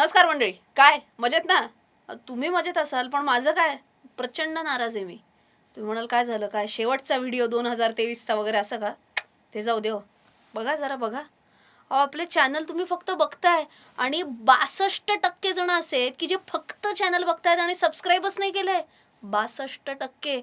नमस्कार मंडळी. काय? मजेत ना? तुम्ही मजेत असाल पण माझं काय? प्रचंड नाराज आहे मी. तुम्ही म्हणाल काय झालं? काय? शेवटचा व्हिडिओ दोन हजार तेवीसचा वगैरे असं का? ते जाऊ दे हो. बघा जरा बघा. अहो आपले चॅनल तुम्ही फक्त बघताय आणि बासष्ट टक्के जण असे आहेत की जे फक्त चॅनल बघतायत आणि सबस्क्राईबच नाही केलंय बासष्ट टक्के.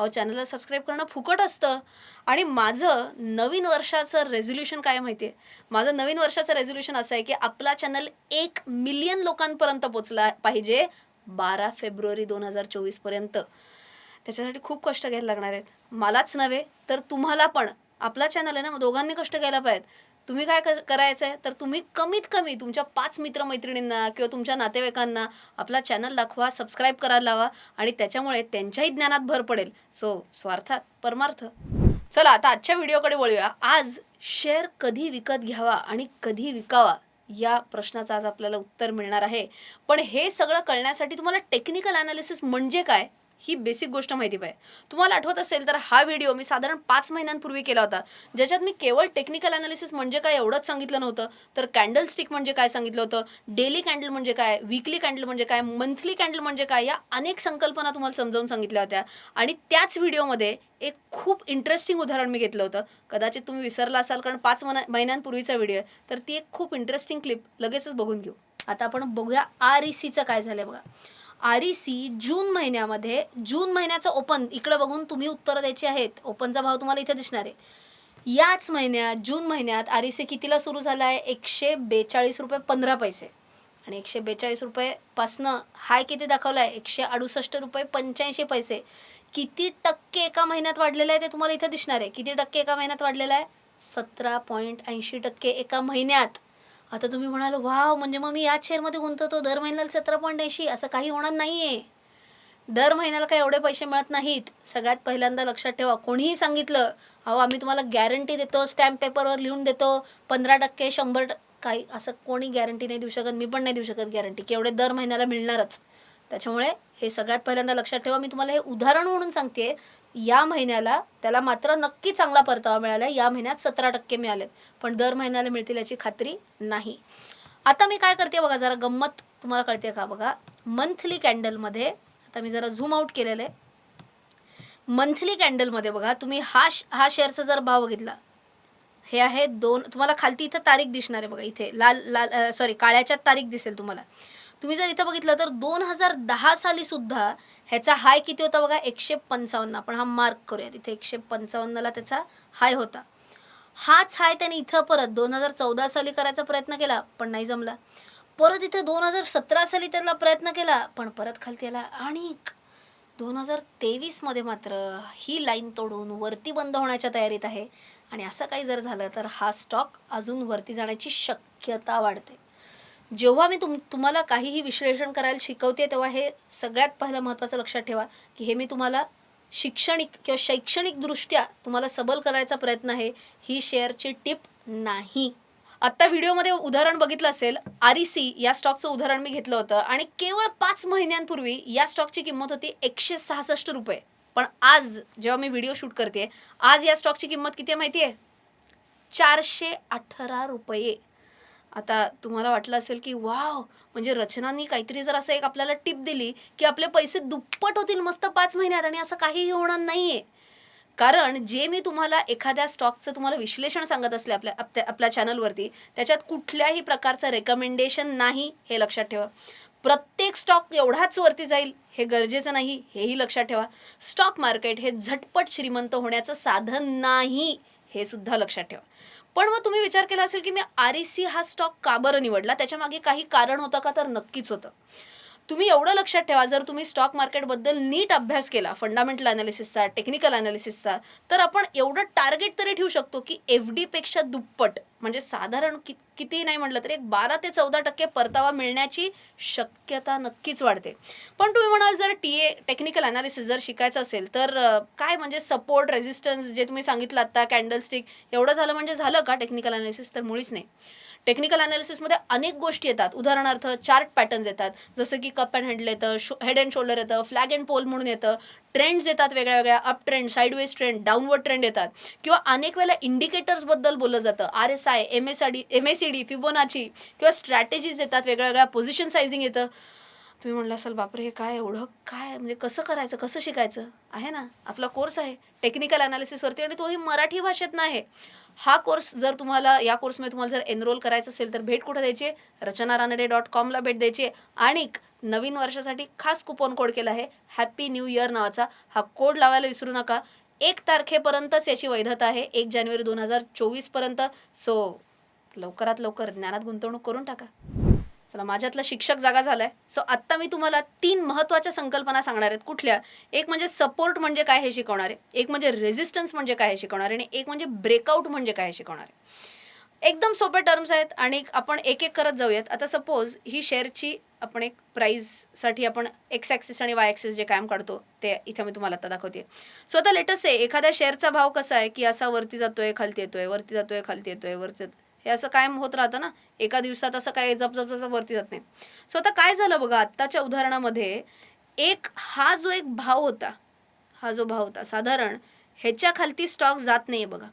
अहो चॅनलला सबस्क्राईब करणं फुकट असतं. आणि माझं नवीन वर्षाचं रेझोल्युशन काय माहिती आहे माझं नवीन वर्षाचं रेझोल्युशन असं आहे की आपला चॅनल एक मिलियन लोकांपर्यंत पोचला पाहिजे बारा फेब्रुवारी दोन हजार चोवीसपर्यंत त्याच्यासाठी खूप कष्ट घ्यायला लागणार आहेत. मलाच नव्हे तर तुम्हाला पण. आपला चॅनल आहे ना मग दोघांनी कष्ट घ्यायला पाहिजेत. तुम्ही काय करायचं आहे तर तुम्ही कमीत कमी तुमच्या पाच मित्रमैत्रिणींना किंवा तुमच्या नातेवाईकांना आपला चॅनल दाखवा सबस्क्राईब करायला लावा आणि त्याच्यामुळे त्यांच्याही ज्ञानात भर पडेल. सो स्वार्थात परमार्थ. चला आता आजच्या व्हिडिओकडे वळूया. आज शेअर कधी विकत घ्यावा आणि कधी विकावा या प्रश्नाचं आज आपल्याला उत्तर मिळणार आहे. पण हे सगळं कळण्यासाठी तुम्हाला टेक्निकल अनालिसिस म्हणजे काय? ही बेसिक गोष्ट माहिती पाहिजे. तुम्हाला आठवत असेल तर हा व्हिडिओ मी साधारण पाच महिन्यांपूर्वी केला होता. ज्याच्यात मी केवळ टेक्निकल अनालिसिस म्हणजे काय एवढंच सांगितलं नव्हतं तर कॅन्डल स्टिक म्हणजे काय सांगितलं होतं डेली कॅन्डल म्हणजे काय वीकली कॅन्डल म्हणजे काय मंथली कॅन्डल म्हणजे काय या अनेक संकल्पना तुम्हाला समजावून सांगितल्या होत्या. आणि त्याच व्हिडिओमध्ये एक खूप इंटरेस्टिंग उदाहरण मी घेतलं होतं. कदाचित तुम्ही विसरला असाल कारण पाच मना महिन्यांपूर्वीचा व्हिडिओ आहे तर ती एक खूप इंटरेस्टिंग क्लिप लगेचच बघून घेऊ. आता आपण बघूया आर ई सीचं काय झालंय बघा. आर ई सी जून महिन्यामध्ये जून महिन्याचं ओपन इकडे बघून तुम्ही उत्तरं द्यायची आहेत ओपनचा भाव तुम्हाला इथे दिसणार आहे. याच महिन्यात जून महिन्यात आर ई सी कितीला सुरू झाला आहे एकशे बेचाळीस रुपये पंधरा पैसे. आणि एकशे बेचाळीस रुपयेपासनं हाय किती दाखवला आहे एकशे अडुसष्ट रुपये पंच्याऐंशी पैसे. किती टक्के एका महिन्यात वाढलेलं आहे ते तुम्हाला इथे दिसणार आहे. किती टक्के एका महिन्यात वाढलेलं आहे? सतरा पॉईंट ऐंशी टक्के एका महिन्यात. आता तुम्ही म्हणाल वाव म्हणजे मग मी याच शेअरमध्ये गुंतवतो दर महिन्याला सतरा पॉईंट ऐंशी असं काही होणार नाही आहे दर महिन्याला काही एवढे पैसे मिळत नाहीत. सगळ्यात पहिल्यांदा लक्षात ठेवा कोणीही सांगितलं अहो आम्ही तुम्हाला गॅरंटी देतो स्टॅम्प पेपरवर लिहून देतो पंधरा टक्के शंभर टक्के काही असं कोणी गॅरंटी नाही देऊ शकत मी पण नाही देऊ शकत गॅरंटी की एवढे दर महिन्याला मिळणारच. त्याच्यामुळे हे सगळ्यात पहिल्यांदा लक्षात ठेवा मी तुम्हाला हे उदाहरण म्हणून सांगते या महिन्याला त्याला मात्र नक्की चांगला परतावा मिळाला या महिन्यात सतरा टक्के मिळालेत. पण दर महिन्याला मिळतील याची खात्री नाही. आता मी काय करते बघा जरा गंमत तुम्हाला कळते का बघा? मंथली कॅन्डलमध्ये आता मी जरा झूम आउट केलेलं आहे. मंथली कॅन्डलमध्ये बघा तुम्ही हा श- हा शेअरचा जर भाव बघितला हे आहे दोन तुम्हाला खालती इथं तारीख दिसणार आहे बघा इथे. लाल लाल सॉरी काळ्याच्या तारीख दिसेल तुम्हाला. तुम्ही जर इथं बघितलं तर दोन हजार दहा साली सुद्धा ह्याचा हाय किती होता बघा? एकशे पंचावन्न. आपण हा मार्क करूया तिथे एकशे पंचावन्नला त्याचा हाय होता. हाच हाय त्याने इथं परत दोन हजार चौदा साली करायचा प्रयत्न केला पण नाही जमला. परत इथं दोन हजार सतरा साली त्याला प्रयत्न केला पण परत खालती आला. आणि दोन हजार तेवीसमध्ये मात्र ही लाईन तोडून वरती बंद होण्याच्या तयारीत आहे. आणि असं काही जर झालं तर हा स्टॉक अजून वरती जाण्याची शक्यता वाढते. जेव्हा मी तुम तुम्हाला काहीही विश्लेषण करायला शिकवते तेव्हा हे सगळ्यात पहिलं महत्त्वाचं लक्षात ठेवा की हे मी तुम्हाला शिक्षणिक किंवा शैक्षणिकदृष्ट्या तुम्हाला सबल करायचा प्रयत्न आहे ही शेअरची टिप नाही. आत्ता व्हिडिओमध्ये उदाहरण बघितलं असेल आर ई सी या स्टॉकचं उदाहरण मी घेतलं होतं आणि केवळ पाच महिन्यांपूर्वी या स्टॉकची किंमत होती एकशे सहासष्ट रुपये. पण आज जेव्हा मी व्हिडिओ शूट करते आज या स्टॉकची किंमत किती आहे माहिती आहे? चारशे अठरा रुपये. आता तुम्हाला वाटलं असेल की वाव! म्हणजे रचनांनी काहीतरी जर असं एक आपल्याला टिप दिली की आपले पैसे दुप्पट होतील मस्त पाच महिन्यात आणि असं काहीही होणार नाहीये. कारण जे मी तुम्हाला एखाद्या स्टॉकचं तुम्हाला विश्लेषण सांगत असले आपल्या आपल्या आपल्या चॅनलवरती त्याच्यात कुठल्याही प्रकारचं रेकमेंडेशन नाही हे लक्षात ठेवा. प्रत्येक स्टॉक एवढाच वरती जाईल हे गरजेचं नाही हेही लक्षात ठेवा. स्टॉक मार्केट हे झटपट श्रीमंत होण्याचं साधन नाही हे सुद्धा लक्षात ठेवा. पण मग तुम्ही विचार केला असेल की मी आर ई सी हा स्टॉक का बरं निवडला? त्याच्यामागे काही कारण होतं का? तर नक्कीच होतं. तुम्ही एवढं लक्षात ठेवा जर तुम्ही स्टॉक मार्केटबद्दल नीट अभ्यास केला फंडामेंटल अनालिसिसचा टेक्निकल अनालिसिसचा तर आपण एवढं टार्गेट तरी ठेवू शकतो की एफ डीपेक्षा दुप्पट म्हणजे साधारण कि किती नाही म्हटलं तरी एक बारा ते चौदा टक्के परतावा मिळण्याची शक्यता नक्कीच वाढते. पण तुम्ही म्हणाल जर टी ए टेक्निकल अनालिसिस जर शिकायचं असेल तर काय म्हणजे सपोर्ट रेझिस्टन्स जे तुम्ही सांगितलं आत्ता कॅन्डलस्टिक एवढं झालं म्हणजे झालं का टेक्निकल अनालिसिस तर मुळीच नाही. टेक्निकल अनालिसिसमध्ये अनेक गोष्टी येतात. उदाहरणार्थ चार्ट पॅटर्न्स येतात. जसं की कप अँड हँडल येतं शो हेड अँड शोल्डर येतं फ्लॅग अँड पोल म्हणून येतं. ट्रेंड्स येतात वेगळ्या वेगळ्या up trend sideways trend downward trend येतात. किंवा अनेक वेळेला इंडिकेटर्सबद्दल बोललं जातं. R S I M S I D M S C D Fibonacci किंवा स्ट्रॅटेजीज येतात वेगळ्या वेगळ्या पोझिशन सायझिंग येतं. तुम्ही म्हणलं असाल बापरे हे काय एवढं काय म्हणजे कसं करायचं कसं शिकायचं? आहे ना आपला कोर्स आहे टेक्निकल अनालिसिसवरती आणि तोही मराठी भाषेत नाही हा कोर्स जर तुम्हाला या कोर्समध्ये तुम्हाला जर एनरोल करायचं असेल तर भेट कुठं द्यायची? रचना रानडे डॉट कॉमला भेट द्यायची. आणि नवीन वर्षासाठी खास कुपन कोड केला आहे हॅपी न्यू इयर नावाचा. हा कोड लावायला विसरू नका. एक तारखेपर्यंतच याची वैधता आहे एक जानेवारी दोन हजार चोवीसपर्यंत. सो लवकरात लवकर ज्ञानात गुंतवणूक करून टाका. चला माझ्यातला शिक्षक जागा झालाय. सो आत्ता मी तुम्हाला तीन महत्त्वाच्या संकल्पना सांगणार आहेत. कुठल्या? एक म्हणजे सपोर्ट म्हणजे काय हे शिकवणार. आहे एक म्हणजे रेझिस्टन्स म्हणजे काय हे शिकवणार. आहे आणि एक म्हणजे ब्रेकआउट म्हणजे काय हे शिकवणार. आहे एकदम सोपे टर्म्स आहेत आणि आपण एक एक करत जाऊयात. आता सपोज ही शेअरची आपण एक प्राईजसाठी आपण एक्स ॲक्सिस आणि वाय ॲक्सिस जे कायम काढतो ते इथे मी तुम्हाला आता दाखवते. सो आता लेटस्ट आहे एखाद्या शेअरचा भाव कसा आहे? की असा वरती जातोय खालती येतोय वरती जातोय खालती येतोय वरती जात- हे असं कायम होत राहतं ना. एका दिवसात असं काय जप जप जप वरती जात नाही. सो आता काय झालं बघा आत्ताच्या उदाहरणामध्ये एक हा जो एक भाव होता हा जो भाव होता साधारण ह्याच्या खालती स्टॉक जात नाही बघा.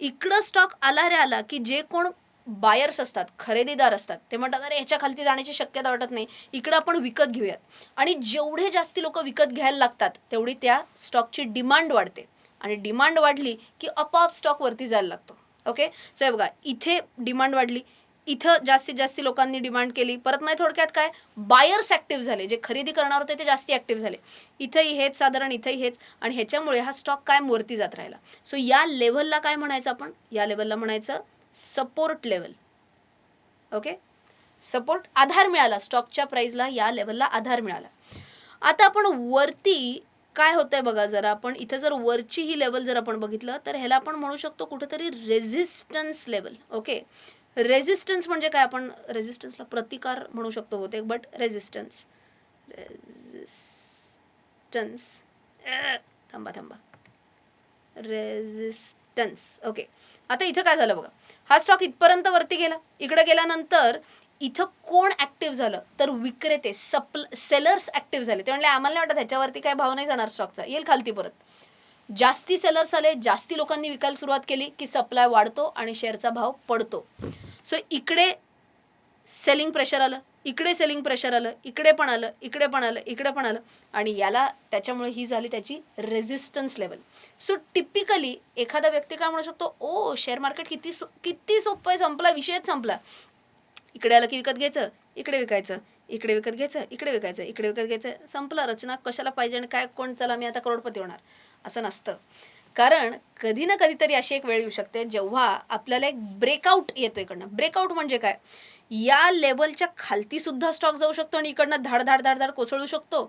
इकडं स्टॉक आला रे आला की जे कोण बायर्स असतात खरेदीदार असतात ते म्हणतात अरे ह्याच्या खालती जाण्याची शक्यता वाटत नाही. इकडं आपण विकत घेऊयात. आणि जेवढे जास्ती लोक विकत घ्यायला लागतात तेवढी त्या स्टॉकची डिमांड वाढते. आणि डिमांड वाढली की आपोआप स्टॉक वरती जायला लागतो. ओके सो हे बघा इथे डिमांड वाढली. इथं जास्तीत जास्त लोकांनी डिमांड केली. परत नाही थोडक्यात काय? बायर्स ॲक्टिव्ह झाले. जे खरेदी करणार होते ते जास्ती ॲक्टिव्ह झाले. इथंही हेच साधारण इथंही हेच. आणि ह्याच्यामुळे हा स्टॉक कायम वरती जात राहिला. सो या लेवलला काय म्हणायचं आपण? या लेवलला म्हणायचं सपोर्ट लेवल ओके सपोर्ट आधार मिळाला. स्टॉकच्या प्राईजला या लेवलला आधार मिळाला. आता आपण वरती काय होतंय बघा जरा आपण इथे जर वरची ही लेवल जर आपण बघितलं तर ह्याला आपण म्हणू शकतो कुठेतरी रेझिस्टन्स लेवल ओके रेझिस्टन्स म्हणजे काय? आपण रेझिस्टन्सला प्रतिकार म्हणू शकतो होते बट रेझिस्टन्स रेझिस्टन्स थांबा थांबा. रेझिस्टन्स ओके आता इथं काय झालं बघा? हा स्टॉक इथपर्यंत वरती गेला. इकडे गेल्यानंतर इथं कोण ऍक्टिव्ह झालं? तर विक्रेते सप्ल सेलर्स ऍक्टिव्ह झाले. ते म्हणले आम्हाला नाही वाटत ह्याच्यावरती काय भाव नाही जाणार स्टॉकचा येईल खालती परत. जास्ती सेलर्स आले जास्ती लोकांनी विकायला सुरुवात केली की सप्लाय वाढतो आणि शेअरचा भाव पडतो. सो इकडे सेलिंग प्रेशर आलं इकडे सेलिंग प्रेशर आलं इकडे पण आलं इकडे पण आलं इकडे पण आलं. आणि याला त्याच्यामुळे ही झाली त्याची रेझिस्टन्स लेवल सो टिपिकली एखादा व्यक्ती काय म्हणू शकतो ओ शेअर मार्केट किती सो किती सोपं आहे संपला विषयच संपला. इकडे आलं की विकत घ्यायचं इकडे विकायचं इकडे विकत घ्यायचं इकडे विकायचं इकडे विकत घ्यायचं. संपलं रचना कशाला पाहिजे आणि काय कोण चला मी आता करोडपती होणार. असं नसतं. कारण कधी ना कधीतरी अशी एक वेळ येऊ शकते जेव्हा आपल्याला एक ब्रेकआउट येतो इकडनं. ब्रेकआउट म्हणजे काय? या लेवलच्या खालती सुद्धा स्टॉक जाऊ शकतो आणि इकडनं धाड धाड धाड धाड कोसळू शकतो.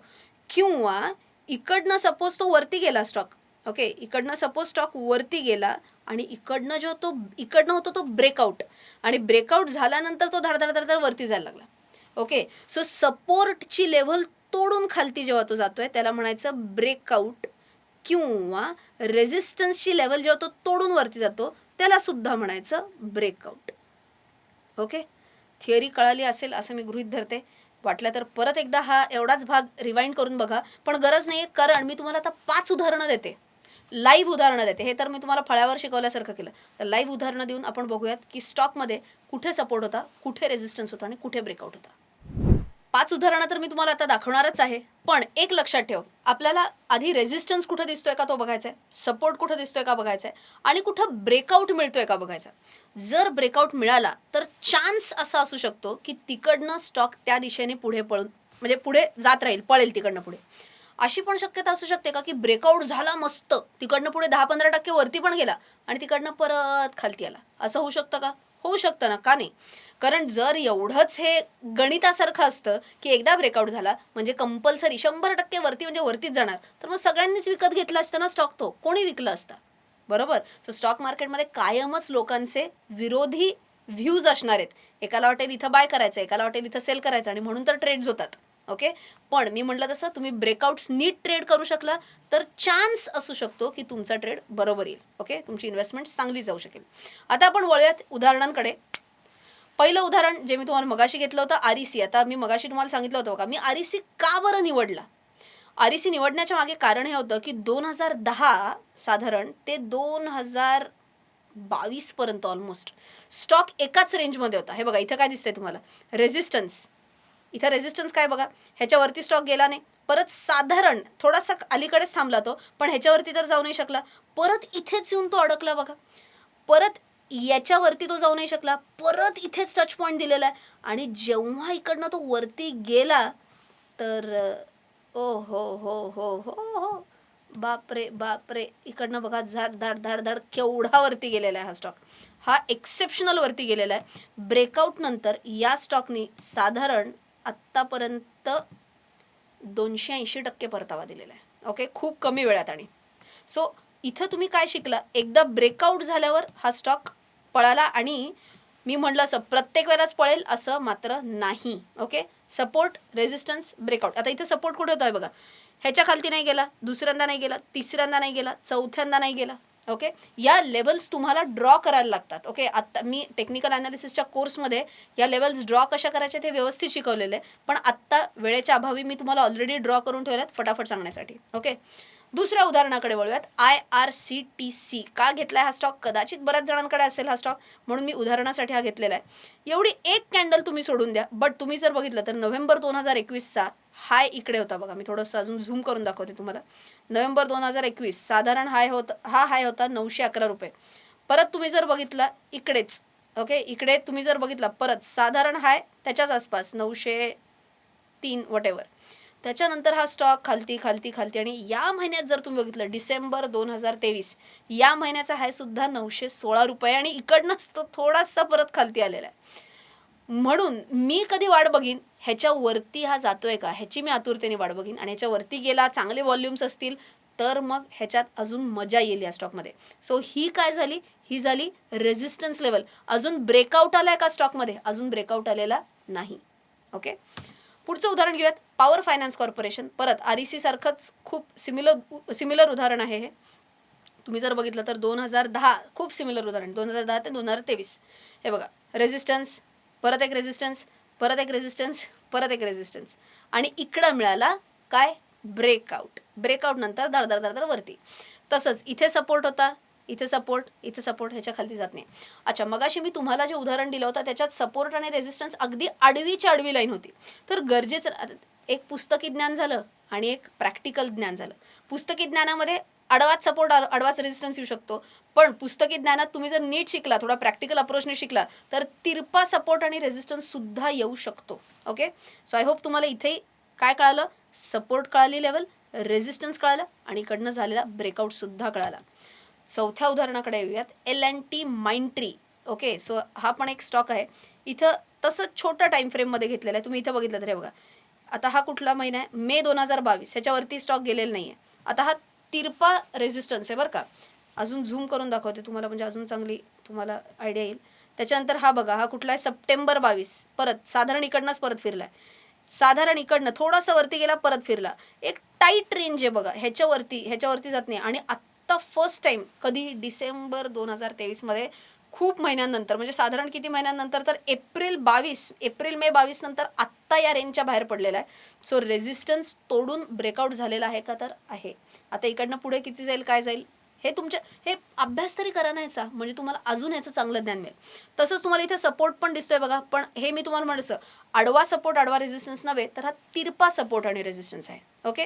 किंवा इकडनं सपोज तो वरती गेला स्टॉक ओके इकडनं सपोज स्टॉक वरती गेला आणि इकडनं जो तो इकडनं होतो तो ब्रेकआउट आणि ब्रेकआउट झाल्यानंतर तो धडधड धडधड वरती जायला लागला. ओके सो सपोर्टची लेवल तोडून खालती जेव्हा तो जातोय त्याला म्हणायचं ब्रेकआउट किंवा रेझिस्टन्सची लेवल जेव्हा तो तोडून वरती जातो त्याला सुद्धा म्हणायचं ब्रेकआउट ओके थिअरी कळाली असेल असं मी गृहित धरते. वाटलं तर परत एकदा हा एवढाच भाग रिवाइंड करून बघा. पण गरज नाही कारण मी तुम्हाला आता पाच उदाहरणं देते. लाईव्ह उदाहरणं देते. हे तर मी तुम्हाला फळ्यावर शिकवल्यासारखं केलं. तर लाईव्ह उदाहरणं देऊन आपण बघूयात की स्टॉकमध्ये कुठे सपोर्ट होता कुठे रेझिस्टन्स होता आणि कुठे ब्रेकआउट होता. पाच उदाहरणं तर मी तुम्हाला आता दाखवणारच आहे. पण एक लक्षात ठेव आपल्याला आधी रेझिस्टन्स कुठं दिसतोय का तो बघायचा आहे सपोर्ट कुठं दिसतोय का बघायचा आहे आणि कुठं ब्रेकआउट मिळतोय का बघायचा जर ब्रेकआउट मिळाला तर चान्स असा असू शकतो की तिकडनं स्टॉक त्या दिशेने पुढे पळून म्हणजे पुढे जात राहील पळेल तिकडनं पुढे. अशी पण शक्यता असू शकते का की ब्रेकआउट झाला मस्त तिकडनं पुढे दहा पंधरा टक्के वरती पण गेला आणि तिकडनं परत खालती आला. असं होऊ शकतं का? होऊ शकतं ना का नाही? कारण जर एवढंच हे गणितासारखं असतं की एकदा ब्रेकआउट झाला म्हणजे कंपल्सरी शंभर टक्के वरती म्हणजे वरतीच जाणार तर मग सगळ्यांनीच विकत घेतला असतं ना स्टॉक तो. कोणी विकला असता? बरोबर? सो स्टॉक मार्केटमध्ये कायमच लोकांचे विरोधी व्ह्यूज असणार आहेत. एकाला वाटेल इथं बाय करायचं एकाला वाटेल इथं सेल करायचं आणि म्हणून तर ट्रेड्स होतात. ओके? पण मी म्हटलं तसं तुम्ही ब्रेकआउट्स नीट ट्रेड करू शकला तर चान्स असू शकतो की तुमचा ट्रेड बरोबर येईल. ओके? तुमची इन्व्हेस्टमेंट चांगली जाऊ शकेल. आता आपण वळूयात उदाहरणांकडे. पहिलं उदाहरण जे मी तुम्हाला मगाशी घेतलं होतं आरिसी आता मी मगाशी तुम्हाला सांगितलं होतं बघा मी आरिसी का बरं निवडला? आरिसी निवडण्याच्या मागे कारण हे होतं की दोन हजार दहा साधारण ते दोन हजार बावीसपर्यंत ऑलमोस्ट स्टॉक एकाच रेंजमध्ये होता. हे बघा इथं काय दिसतंय तुम्हाला? रेझिस्टन्स इथं रेझिस्टन्स काय बघा? ह्याच्यावरती स्टॉक गेला नाही. परत साधारण थोडासा अलीकडेच थांबला तो पण ह्याच्यावरती तर जाऊ नाही शकला. परत इथेच येऊन तो अडकला बघा. परत याच्यावरती तो जाऊ नाही शकला. परत इथेच टच पॉईंट दिलेला आहे. आणि जेव्हा इकडनं तो वरती गेला तर ओ हो हो हो हो हो. बापरे बापरे. इकडनं बघा झाड धाड धाड धाड केवढा वरती गेलेला आहे हा स्टॉक हा एक्सेप्शनल वरती गेलेला आहे. ब्रेकआउट नंतर या स्टॉकनी साधारण आत्तापर्यंत दोनशे ऐंशी टक्के परतावा दिलेला आहे. ओके खूप कमी वेळात आणि. सो इथं तुम्ही काय शिकला? एकदा ब्रेकआउट झाल्यावर हा स्टॉक पळाला आणि मी म्हटलं असं प्रत्येक वेळेलाच पळेल असं मात्र नाही. ओके सपोर्ट रेझिस्टन्स ब्रेकआउट आता इथं सपोर्ट कुठे होतो आहे बघा? ह्याच्या खालती नाही गेला दुसऱ्यांदा नाही गेला तिसऱ्यांदा नाही गेला चौथ्यांदा नाही गेला. ओके या लेवल्स तुम्हाला ड्रॉ करायला लागतात. ओके आत्ता मी टेक्निकल अनालिसिसच्या कोर्समध्ये या लेवल्स ड्रॉ कशा करायच्या ते व्यवस्थित शिकवलेले पण आत्ता वेळेच्या अभावी मी तुम्हाला ऑलरेडी ड्रॉ करून ठेवल्यात फटाफट सांगण्यासाठी. ओके दुसऱ्या उदाहरणाकडे वळूयात. I R C T C का घेतलाय हा स्टॉक कदाचित बऱ्याच जणांकडे असेल हा स्टॉक म्हणून मी उदाहरणासाठी हा घेतलेला आहे. एवढी एक कॅन्डल तुम्ही सोडून द्या. बट तुम्ही जर बघितलं तर नोव्हेंबर दोन हजार एकवीसचा हाय इकडे होता बघा. मी थोडंसं अजून झूम करून दाखवते तुम्हाला. नोव्हेंबर दोन हजार एकवीस साधारण हाय होता हा हाय होता नऊशे अकरा रुपये. परत तुम्ही जर बघितला इकडेच ओके इकडे तुम्ही जर बघितला परत साधारण हाय त्याच्याच आसपास नऊशे तीन वटेवर त्याच्यानंतर हा स्टॉक खालती खालती खालती. आणि या महिन्यात जर तुम्ही बघितलं डिसेंबर दोन हजार तेवीस या महिन्याचा हाय सुद्धा नऊशे सोळा रुपये. आणि इकडनंच तो थोडासा परत खालती आलेला आहे. म्हणून मी कधी वाट बघीन? ह्याच्यावरती हा जातोय का? ह्याची मी आतुरतेने वाट बघीन. आणि ह्याच्यावरती गेला चांगले व्हॉल्युम्स असतील तर मग ह्याच्यात अजून मजा येईल या स्टॉकमध्ये सो ही काय झाली? ही झाली रेझिस्टन्स लेवल अजून ब्रेकआउट आलाय का स्टॉकमध्ये अजून ब्रेकआउट आलेला नाही. ओके पुढचं उदाहरण घेऊयात. पॉवर फायनान्स कॉर्पोरेशन परत आर ई सी सारखंच खूप सिमिलर सिमिलर उदाहरण आहे हे. तुम्ही जर बघितलं तर दोन हजार दहा खूप सिमिलर उदाहरण. दोन हजार दहा ते दोन हजार तेवीस. हे बघा. रेझिस्टन्स परत एक रेझिस्टन्स परत एक रेझिस्टन्स परत एक रेझिस्टन्स आणि इकडं मिळाला काय? ब्रेकआउट ब्रेकआउट नंतर दर दर वरती. तसंच इथे सपोर्ट होता. इथे सपोर्ट इथे सपोर्ट ह्याच्या खालती जात नाही. अच्छा मगाशी मी तुम्हाला जे उदाहरण दिलं होतं त्याच्यात सपोर्ट आणि रेझिस्टन्स अगदी आडवीच्या आडवी लाईन होती. तर गरजेचं एक पुस्तकी ज्ञान झालं आणि एक प्रॅक्टिकल ज्ञान झालं. पुस्तकी ज्ञानामध्ये आडवाच सपोर्ट अडवाच रेजिस्टन्स येऊ शकतो. पण पुस्तकी ज्ञानात तुम्ही जर नीट शिकला थोडा प्रॅक्टिकल अप्रोचने शिकला तर तिरपा सपोर्ट आणि रेझिस्टन्स सुद्धा येऊ शकतो. ओके सो आय होप तुम्हाला इथे काय कळालं? सपोर्ट कळाली लेवल रेझिस्टन्स कळालं आणि इकडनं झालेला ब्रेकआउटसुद्धा कळाला. चौथ्या उदाहरणाकडे येऊयात. L and T Mindtree okay so हा पण एक स्टॉक आहे. इथं तसंच छोटा टाईम फ्रेममध्ये घेतलेलं आहे. तुम्ही इथं बघितलं तर हे बघा. आता हा कुठला महिना आहे? मे दोन हजार बावीस. ह्याच्यावरती स्टॉक गेलेला नाही आहे आता हा तिरपा रेझिस्टन्स आहे बरं का. अजून झूम करून दाखवते तुम्हाला म्हणजे अजून चांगली तुम्हाला आयडिया येईल. त्याच्यानंतर हा बघा हा कुठला आहे? सप्टेंबर बावीस. परत साधारण इकडनंच परत फिरला आहे साधारण इकडनं थोडासा वरती गेला परत फिरला. एक टाईट रेंज आहे बघा. ह्याच्यावरती ह्याच्यावरती जात नाही. आणि आत्ता फर्स्ट टाइम कधी डिसेंबर दोन हजार तेवीसमध्ये खूप महिन्यांनंतर म्हणजे साधारण किती महिन्यांनंतर तर एप्रिल बावीस एप्रिल मे बावीस नंतर आत्ता या रेंजच्या बाहेर पडलेला आहे. सो रेझिस्टन्स तोडून ब्रेकआउट झालेला आहे का तर आहे. आता इकडनं पुढे किती जाईल काय जाईल? हे तुमच्या हे अभ्यास तरी करा नाहीचा म्हणजे तुम्हाला अजून याचं चांगलं ज्ञान मिळेल. तसंच तुम्हाला इथे सपोर्ट पण दिसतोय बघा. पण हे मी तुम्हाला म्हणलं आडवा सपोर्ट आडवा रेझिस्टन्स नव्हे तर हा तिरपा सपोर्ट आणि रेझिस्टन्स आहे. ओके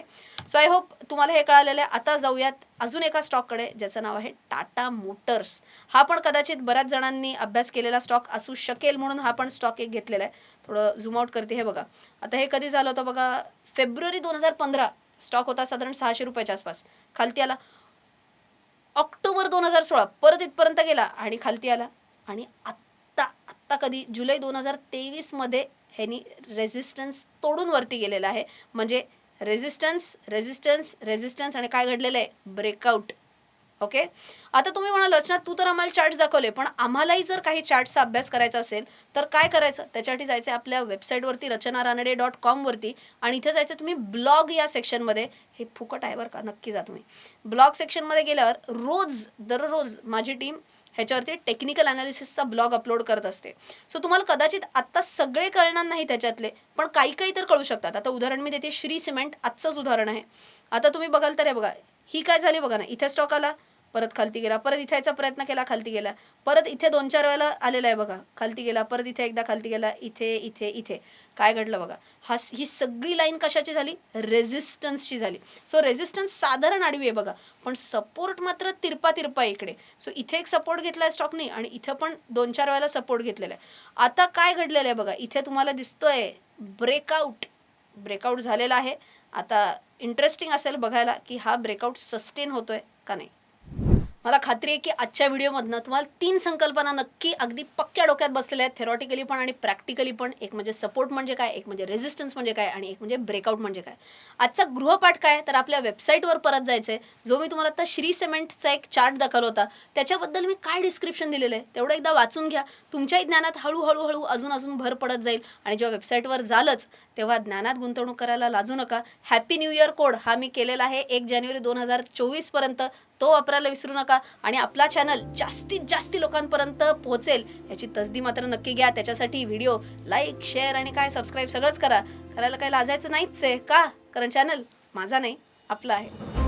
सो आय होप तुम्हाला हे कळालेलं आहे. आता जाऊयात अजून एका स्टॉककडे ज्याचं नाव आहे टाटा मोटर्स हा पण कदाचित बऱ्याच जणांनी अभ्यास केलेला स्टॉक असू शकेल म्हणून हा पण स्टॉक एक घेतलेला आहे. थोडं झूम आउट करते हे बघा. आता हे कधी झालं होतं बघा? फेब्रुवारी दोन हजार पंधरा. स्टॉक होता साधारण सहाशे रुपयाच्या आसपास. खालती आला. ऑक्टोबर दोन हजार सोळा परत इथपर्यंत गेला आणि खालती आला. आणि आत्ता आत्ता कधी? जुलै दोन हजार तेवीसमध्ये ह्यानी रेझिस्टन्स तोडून वरती गेलेला आहे. म्हणजे रेझिस्टन्स रेझिस्टन्स रेझिस्टन्स आणि काय घडलेलं आहे? ब्रेकआउट ओके आता तुम्ही म्हणाल रचना तू तर आम्हाला चार्ट दाखवले पण आम्हालाही जर काही चार्टचा अभ्यास करायचा असेल तर काय करायचं? त्याच्यासाठी जायचं आपल्या वेबसाईटवरती रचना रानडे डॉट कॉमवरती आणि इथे जायचं तुम्ही ब्लॉग या सेक्शनमध्ये हे फुकट आहे बरं का नक्की जा तुम्ही. ब्लॉग सेक्शनमध्ये गेल्यावर रोज दररोज माझी टीम ह्याच्यावरती टेक्निकल अनालिसिसचा ब्लॉग अपलोड करत असते. सो तुम्हाला कदाचित आत्ता सगळे कळणार नाही त्याच्यातले पण काही काही तर कळू शकतात. आता उदाहरण मी देते श्री सिमेंट आजचंच उदाहरण आहे. आता तुम्ही बघाल तर हे बघा ही काय झाली बघा ना इथे स्टॉक आला. परत खालती गेला परत इथे यायचा प्रयत्न केला खालती गेला. परत इथे दोन चार वेळेला आलेला आहे बघा. खालती गेला परत इथे एकदा खालती गेला इथे इथे इथे. काय घडलं बघा? हा ही सगळी लाईन कशाची झाली? रेझिस्टन्सची झाली. सो रेझिस्टन्स साधारण आडवी आहे बघा. पण सपोर्ट मात्र तिरपा तिरपा इकडे. सो इथे एक सपोर्ट घेतला आहे स्टॉकनी आणि इथं पण दोन चार वेळेला सपोर्ट घेतलेला आहे. आता काय घडलेलं आहे बघा? इथे तुम्हाला दिसतोय ब्रेकआउट ब्रेकआउट झालेला आहे. आता इंटरेस्टिंग असेल बघायला की हा ब्रेकआउट सस्टेन होतोय का नाही. मला खात्री आहे की आजच्या व्हिडिओमधनं तुम्हाला तीन संकल्पना नक्की अगदी पक्क्या डोक्यात बसलेल्या आहेत. थेरॉटिकली पण आणि प्रॅक्टिकली पण. एक म्हणजे सपोर्ट म्हणजे काय? एक म्हणजे रेझिस्टन्स म्हणजे काय? आणि एक म्हणजे ब्रेकआउट म्हणजे काय? आजचा गृहपाठ काय? तर आपल्या वेबसाईटवर परत जायचं आहे जो मी तुम्हाला आता श्री सिमेंटचा एक चार्ट दाखवला होता. त्याच्याबद्दल मी काय डिस्क्रिप्शन दिलेलं आहे? तेवढं एकदा वाचून घ्या. तुमच्याही ज्ञानात हळूहळू हळू अजून अजून भर पडत जाईल. आणि जेव्हा वेबसाईटवर झालंच तेव्हा ज्ञानात गुंतवणूक करायला लाजू नका. हॅपी न्यू इयर कोड हा मी केलेला आहे एक जानेवारी दोन हजार चोवीसपर्यंत तो वापरायला विसरू नका. आणि आपला चॅनल जास्तीत जास्त लोकांपर्यंत पोहोचेल याची तसदी मात्र नक्की घ्या. त्याच्यासाठी व्हिडिओ लाईक शेअर आणि काय सबस्क्राईब सगळंच करा. करायला काय लाजायचं नाहीच आहे का? कारण चॅनल माझा नाही आपला आहे.